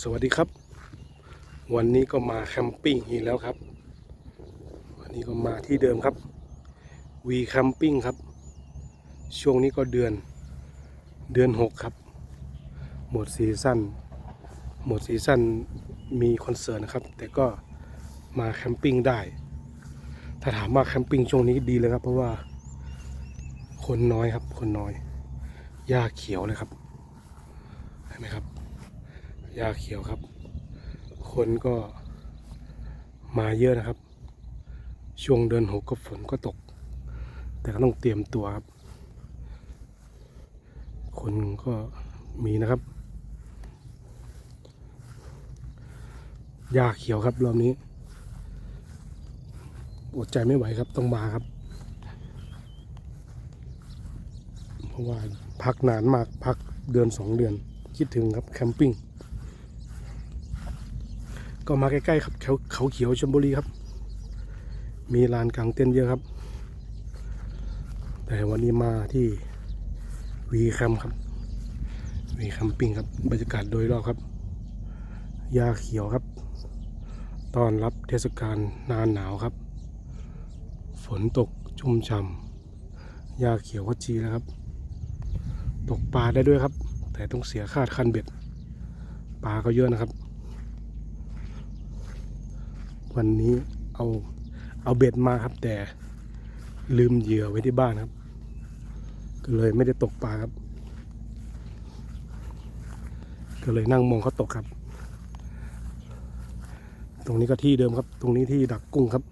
สวัสดีครับ วันนี้ก็มาแคมปิ้งอีกแล้วครับ วันนี้ก็มาที่เดิมครับวีแคมปิ้งครับ ช่วงนี้ก็เดือนเดือนหกครับ หมดซีซั่นหมดซีซั่นมีคอนเสิร์ตนะครับ แต่ก็มาแคมปิ้งได้ ถ้าถามว่าแคมปิ้งช่วงนี้ดีเลยครับ เพราะว่าคนน้อยครับ คนน้อยหญ้าเขียวเลยครับเห็นไหมครับ หญ้าเขียวครับ คนก็มาเยอะนะครับ ช่วงเดือนหกก็ฝนก็ตก แต่ก็ต้องเตรียมตัวครับ คนก็มีนะครับหญ้าเขียวครับรอบนี้อดใจไม่ไหวครับต้องมาครับ เพราะว่าพักนานมากพักเดือนสองเดือนคิดถึงครับแคมปิ้ง ก็มาใกล้ๆครับเขาเขาเขียวชลบุรีครับ มีลานกลางเต็นเยอะครับ แต่วันนี้มาที่วีแคมครับวีแคมปิ้งครับบรรยากาศโดยรอบครับหญ้าเขียวครับต้อนรับเทศกาลหนาหนาวครับ ฝนตกชุ่มฉ่ำหญ้าเขียวก็จีแล้วครับ ตกปลาได้ด้วยครับ แต่ต้องเสียค่าคันเบ็ดปลาก็เยอะนะครับ วันนี้เอาเอาเบ็ดมาครับ แต่ลืมเหยื่อไว้ที่บ้านครับ ก็เลยไม่ได้ตกปลาครับ ก็เลยนั่งมองเขาตกครับ ตรงนี้ก็ที่เดิมครับ ตรงนี้ที่ดักกุ้งครับ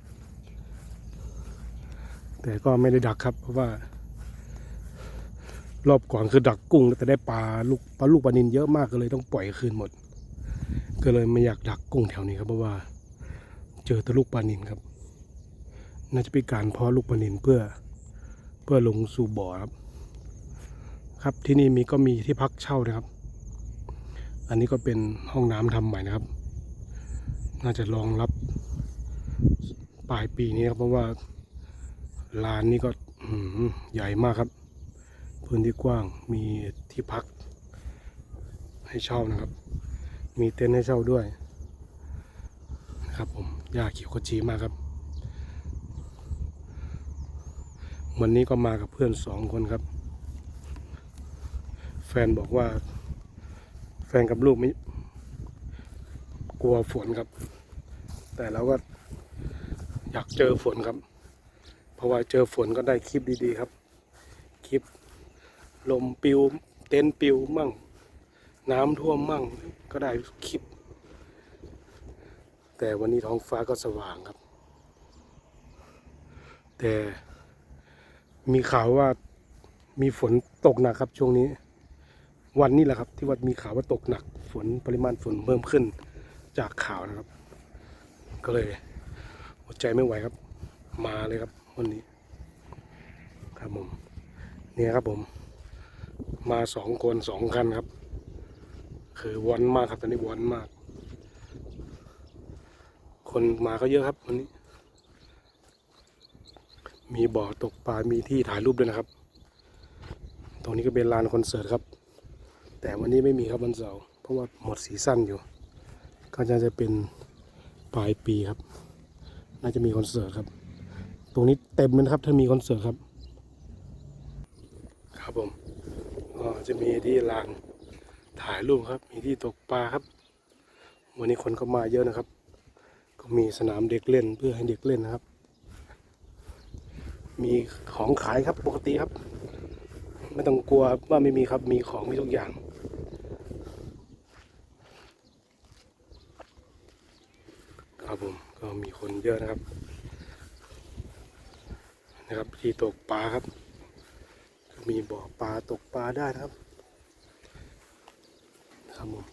แต่ก็ไม่ได้ดักครับ เพราะว่า รอบก่อนคือดักกุ้งแต่ได้ปลาลูกปลาลูกปลานินเยอะมากก็เลยต้องปล่อยคืนหมด ก็เลยไม่อยากดักกุ้งแถวนี้ครับเพราะว่า จอตะลูกปลานินครับ น่าจะเป็นการเพาะลูกปลานินเพื่อเพื่อลงสู่บ่อครับ ครับที่นี่มีก็มีที่พักเช่านะครับ อันนี้ก็เป็นห้องน้ำทำใหม่นะครับ น่าจะรองรับปลายปีนี้ครับเพราะว่าลานนี้ก็ใหญ่มากครับ พื้นที่กว้างมีที่พัก ให้เช่านะครับ มีเต็นท์ให้เช่าด้วยนะครับผม หญ้าเขียวขจีมากครับ วันนี้ก็มากับเพื่อนสองคนครับ แฟนบอกว่า แฟนกับลูกไม่ กลัวฝนครับ แต่เราก็อยากเจอฝนครับ เพราะว่าเจอฝนก็ได้คลิปดีๆครับ คลิปลมปิว เต็นปิวมั่ง น้ำท่วมมั่ง ก็ได้คลิป แต่วันนี้ท้องฟ้าก็สว่างครับ แต่มีข่าวว่ามีฝนตกหนักครับช่วงนี้ วันนี้แหละครับ ที่ว่ามีข่าวว่าตกหนัก ฝนปริมาณฝนเพิ่มขึ้นจากข่าวนะครับ ก็เลยอดใจไม่ไหวครับ มาเลยครับวันนี้ ครับผมเนี่ยครับผม มาสองคนสองคันครับ คือวอนมากครับตอนนี้วอนมาก คนมาก็เยอะครับวันนี้ มีบ่อตกปลา มีที่ถ่ายรูปด้วยนะครับ ตรงนี้ก็เป็นลานคอนเสิร์ตครับ แต่วันนี้ไม่มีครับวันเสาร์เพราะว่าหมดซีซั่นอยู่ ก็จะจะเป็นปลายปีครับ น่าจะมีคอนเสิร์ตครับ ตรงนี้เต็มเลยครับ ถ้ามีคอนเสิร์ตครับ ครับผมก็จะมีที่ลานถ่ายรูปครับ มีที่ตกปลาครับ วันนี้คนก็มาเยอะนะครับ มีสนามเด็กเล่นเพื่อให้เด็กเล่นนะครับ มีของขายครับปกติครับ ไม่ต้องกลัวว่าไม่มีครับมีของมีทุกอย่างครับผมก็มีคนเยอะนะครับนะครับที่ตกปลาครับ มีบ่อปลาตกปลาได้นะครับครับผม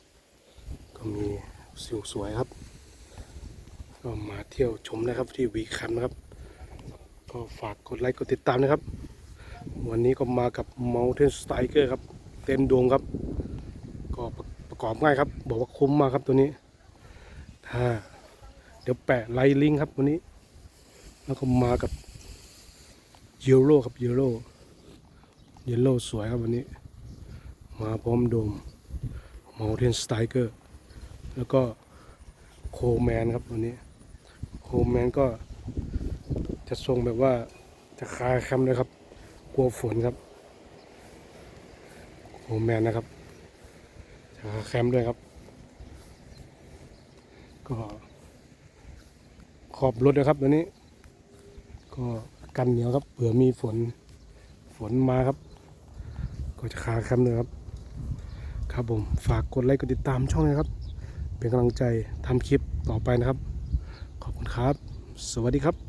ก็มีสิวสวยครับ ก็มาเที่ยวชมนะครับที่วีคัมนะครับ ก็ฝากกดไลค์กดติดตามนะครับ วันนี้ก็มากับ Mountain Striker ครับ เต็นท์โดมครับ ก็ประกอบง่ายครับ บอกว่าคุ้มมากครับตัวนี้ถ้าเดี๋ยวแปะไลน์ลิงก์ครับวันนี้ แล้วก็มากับเยลโล่ครับเยลโล่เยลโล่สวยครับวันนี้ มาพร้อมโดม Mountain Striker แล้วก็โคแมนครับตัวนี้ โคแมนก็จะทรงแบบว่าจะคาแคมป์เลยครับ กลัวฝนครับโคแมนนะครับจะคาแคมป์ด้วยครับ ก็ขอบรถนะครับตัวนี้ ก็กันเหนียวครับเผื่อมีฝนฝนมาครับ ก็จะคาแคมป์เลยครับ ครับผมฝากกดไลค์กดติดตามช่องนะครับ เป็นกำลังใจทำคลิปต่อไปนะครับ คุณครับ สวัสดีครับ